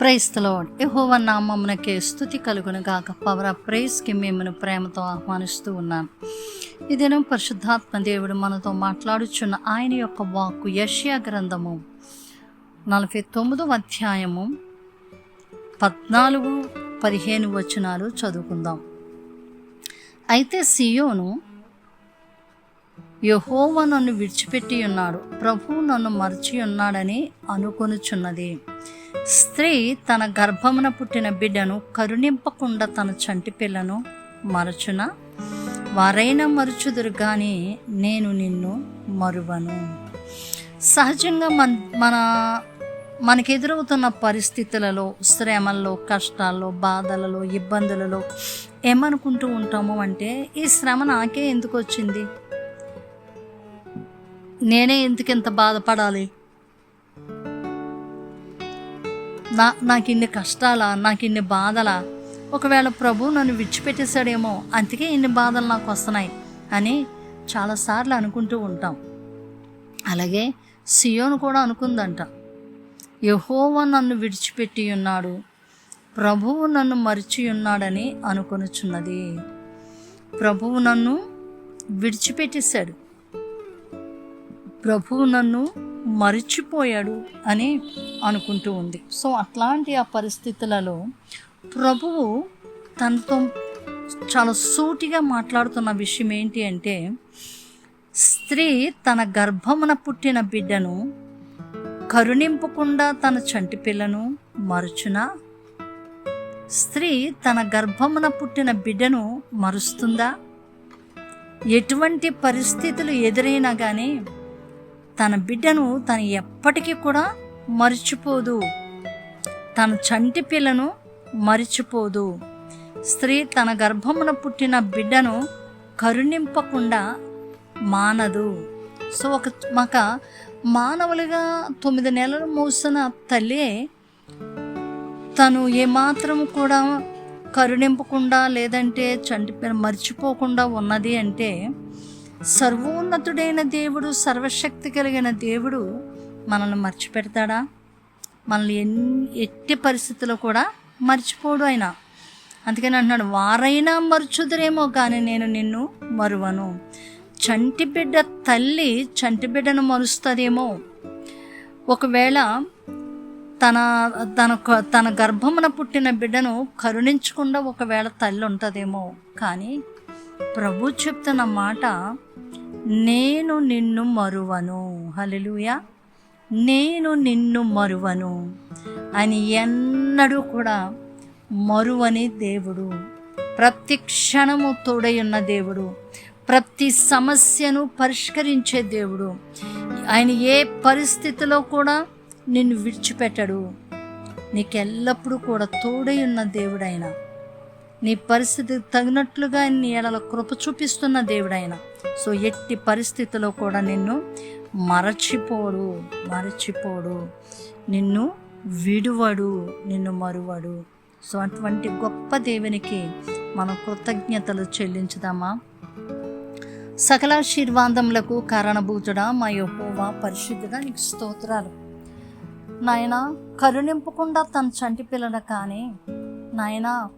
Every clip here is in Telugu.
ప్రైస్తలో యహోవ నామమునకే స్థుతి కలుగును గాక. పవర్ ఆఫ్ ప్రైస్కి మిమ్మల్ని ప్రేమతో ఆహ్వానిస్తూ ఉన్నాను. ఈ దినం పరిశుద్ధాత్మ దేవుడు మనతో మాట్లాడుచున్న ఆయన యొక్క వాక్కు యష్యా గ్రంథము నలభై తొమ్మిదవ అధ్యాయము పద్నాలుగు పదిహేను వచనాలు చదువుకుందాం. అయితే సియోను యహోవ నన్ను విడిచిపెట్టి ఉన్నాడు. ప్రభువు నన్ను మరచి ఉన్నాడని అనుకొనుచున్నది. స్త్రీ తన గర్భమున పుట్టిన బిడ్డను కరుణింపకుండా తన చంటి పిల్లను మరచున? వారైనా మరుచుదురు కానీ నేను నిన్ను మరువను. సహజంగా మన మన మనకు ఎదురవుతున్న పరిస్థితులలో శ్రమల్లో కష్టాల్లో బాధలలో ఇబ్బందులలో ఏమనుకుంటూ ఉంటాము అంటే ఈ శ్రమ నాకే ఎందుకు వచ్చింది? నేనే ఎందుకు ఇంత బాధపడాలి? నా నాకు ఇన్ని కష్టాలా? నాకు ఇన్ని బాధలా? ఒకవేళ ప్రభు నన్ను విడిచిపెట్టేశాడేమో అందుకే ఇన్ని బాధలు నాకు వస్తున్నాయి అని చాలాసార్లు అనుకుంటూ ఉంటాం. అలాగే సియోను కూడా అనుకుందంట. యహోవ నన్ను విడిచిపెట్టి ఉన్నాడు. ప్రభువు నన్ను మరిచి ఉన్నాడని అనుకొనుచున్నది. ప్రభువు నన్ను విడిచిపెట్టేశాడు. ప్రభువు నన్ను మరిచిపోయాడు అని అనుకుంటూ ఉంది. సో అట్లాంటి ఆ పరిస్థితులలో ప్రభువు తనతో చాలా సూటిగా మాట్లాడుతున్న విషయం ఏంటి అంటే స్త్రీ తన గర్భమున పుట్టిన బిడ్డను కరుణింపకుండా తన చంటి పిల్లను మరుచున? స్త్రీ తన గర్భమున పుట్టిన బిడ్డను మరుస్తుందా? ఎటువంటి పరిస్థితులు ఎదురైనా కానీ తన బిడ్డను తను ఎప్పటికీ కూడా మరిచిపోదు. తన చంటి పిల్లను మరిచిపోదు. స్త్రీ తన గర్భమున పుట్టిన బిడ్డను కరుణింపకుండా మానదు. సో ఒక మాక మానవులుగా తొమ్మిది నెలలు మోసిన తల్లి తను ఏమాత్రం కూడా కరుణింపకుండా లేదంటే చంటి పిల్ల మర్చిపోకుండా ఉన్నది అంటే సర్వోన్నతుడైన దేవుడు సర్వశక్తి కలిగిన దేవుడు మనల్ని మర్చిపెడతాడా? మనల్ని ఎన్ని ఎట్టి పరిస్థితుల్లో కూడా మర్చిపోడు ఆయన. అందుకని అంటున్నాడు వారైనా మర్చుదురేమో కానీ నేను నిన్ను మరువను. చంటి బిడ్డ తల్లి చంటి బిడ్డను మరుస్తుందేమో. ఒకవేళ తన తన తన గర్భమున పుట్టిన బిడ్డను కరుణించకుండా ఒకవేళ తల్లి ఉంటుందేమో. కానీ ప్రభు చెప్తున్న మాట నేను నిన్ను మరువను. హలెలుయ నేను నిన్ను మరువను అని ఎన్నడూ కూడా మరువని దేవుడు ప్రతి క్షణము తోడై ఉన్న దేవుడు ప్రతి సమస్యను పరిష్కరించే దేవుడు. ఆయన ఏ పరిస్థితిలో కూడా నిన్ను విడిచిపెట్టడు. నీకెల్లప్పుడూ కూడా తోడై ఉన్న దేవుడు ఆయన నీ పరిస్థితి తగినట్లుగా నీ ఎడల కృప చూపిస్తున్న దేవుడైన. సో ఎట్టి పరిస్థితిలో కూడా నిన్ను మరచిపోడు మరచిపోడు. నిన్ను విడువడు నిన్ను మరువడు. సో అటువంటి గొప్ప దేవునికి మనం కృతజ్ఞతలు చెల్లించుదామా? సకలాశీర్వాదములకు కారణభూతుడా మా యహోవా పరిశుద్ధుడా నీకు స్తోత్రాలు. నాయన కరుణింపకుండా తన చంటి పిల్లల కానీ నాయన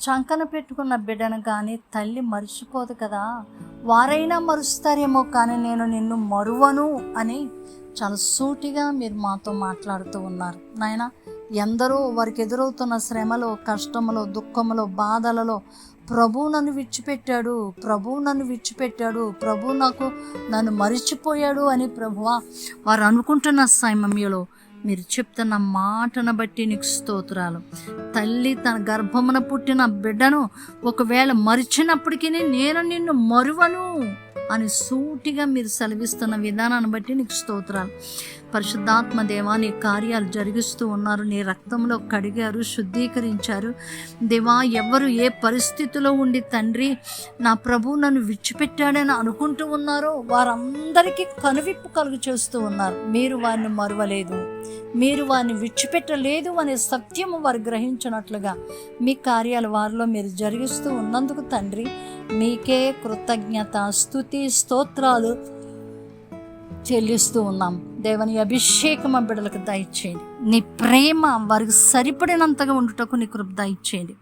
చంకన పెట్టుకున్న బిడ్డను కానీ తల్లి మర్చిపోదు కదా. వారైనా మరుస్తారేమో కానీ నేను నిన్ను మరువను అని చాలా సూటిగా మీరు మాతో మాట్లాడుతూ ఉన్నారు. నాయన ఎందరో వారికి ఎదురవుతున్న శ్రమలో కష్టములో దుఃఖములో బాధలలో ప్రభు నన్ను విడిచిపెట్టాడు ప్రభు నన్ను విడిచిపెట్టాడు ప్రభు నాకు నన్ను మరిచిపోయాడు అని ప్రభువా వారు అనుకుంటున్న సమయంలో మీరు చెప్తున్న మాటను బట్టి నీకు స్తోత్రాలు. తల్లి తన గర్భమున పుట్టిన బిడ్డను ఒకవేళ మరిచినప్పటికీ నేను నిన్ను మరువను అని సూటిగా మీరు సెలవిస్తున్న విధానాన్ని బట్టి నీకు స్తోత్రాలు. పరిశుద్ధాత్మ దేవా నీ కార్యాలు జరిగిస్తూ ఉన్నారు. నీ రక్తంలో కడిగారు శుద్ధీకరించారు. దేవా ఎవరు ఏ పరిస్థితిలో ఉండి తండ్రి నా ప్రభు నన్ను విడిచిపెట్టాడని అనుకుంటూ ఉన్నారో వారందరికీ కనువిప్పు కలుగు చేస్తూ ఉన్నారు. మీరు వారిని మరువలేదు. మీరు వారిని విడిచిపెట్టలేదు అనే సత్యము వారు గ్రహించినట్లుగా మీ కార్యాలు వారిలో మీరు జరిగిస్తూ ఉన్నందుకు తండ్రి మీకే కృతజ్ఞత స్థుతి స్తోత్రాలు చెల్లిస్తూ ఉన్నాం. దేవని అభిషేకం ఆ బిడ్డలకు దయచేయండి. నీ ప్రేమ వారికి సరిపడినంతగా ఉండుటకు నీ కృప దయచేయండి.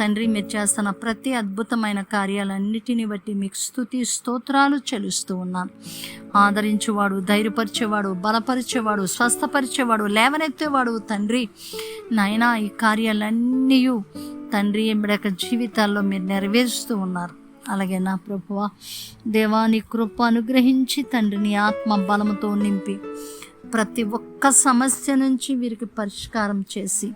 తండ్రి మీరు చేస్తున్న ప్రతి అద్భుతమైన కార్యాలన్నిటిని బట్టి మీకు స్థుతి స్తోత్రాలు చెల్లిస్తూ ఉన్నాను ఆదరించేవాడు ధైర్యపరిచేవాడు బలపరిచేవాడు స్వస్థపరిచేవాడు లేవనెత్తేవాడు తండ్రి. నాయనా ఈ కార్యాలన్నీ తండ్రి బిడక జీవితాల్లో మీరు నెరవేరుస్తూ ఉన్నారు. అలాగే నా ప్రభువ దేవాని కృప అనుగ్రహించి తండ్రిని ఆత్మ బలముతో నింపి ప్రతి ఒక్క సమస్య నుంచి వీరికి పరిష్కారం చేసి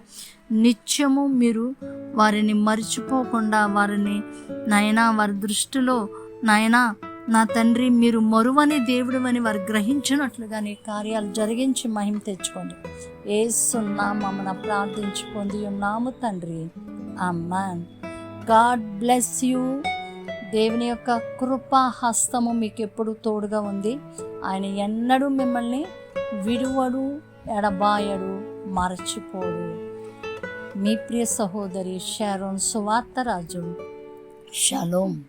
నిత్యము మీరు వారిని మర్చిపోకుండా వారిని నాయనా వారి దృష్టిలో నాయనా నా తండ్రి మీరు మరువని దేవుడు అని వారు గ్రహించినట్లుగా నీ కార్యాలు జరిగించి మహిమ తెచ్చుకోండి. ఏ సున్నా మమ్మల్ని ప్రార్థించి పొంది ఉన్నాము తండ్రి. Amen God bless you. దేవుని యొక్క కృపా హస్తము మీకు ఎప్పుడు తోడుగా ఉంది. ఆయన ఎన్నడూ మిమ్మల్ని విడువడు ఎడబాయడు మరచిపోడు. మీ ప్రియ సహోదరి షారోన్ సువార్తరాజు షలోం.